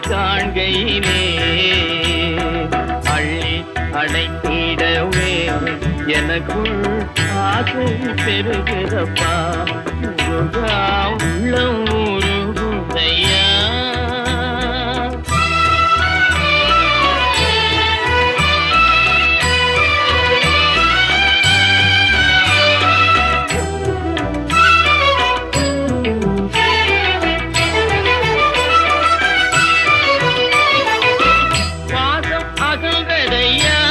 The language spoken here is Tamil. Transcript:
கங்கையிலே அள்ளி அடைத்திடவே எனக்குள் ஆசை பெறுகிறப்பா. வாசல் தடையா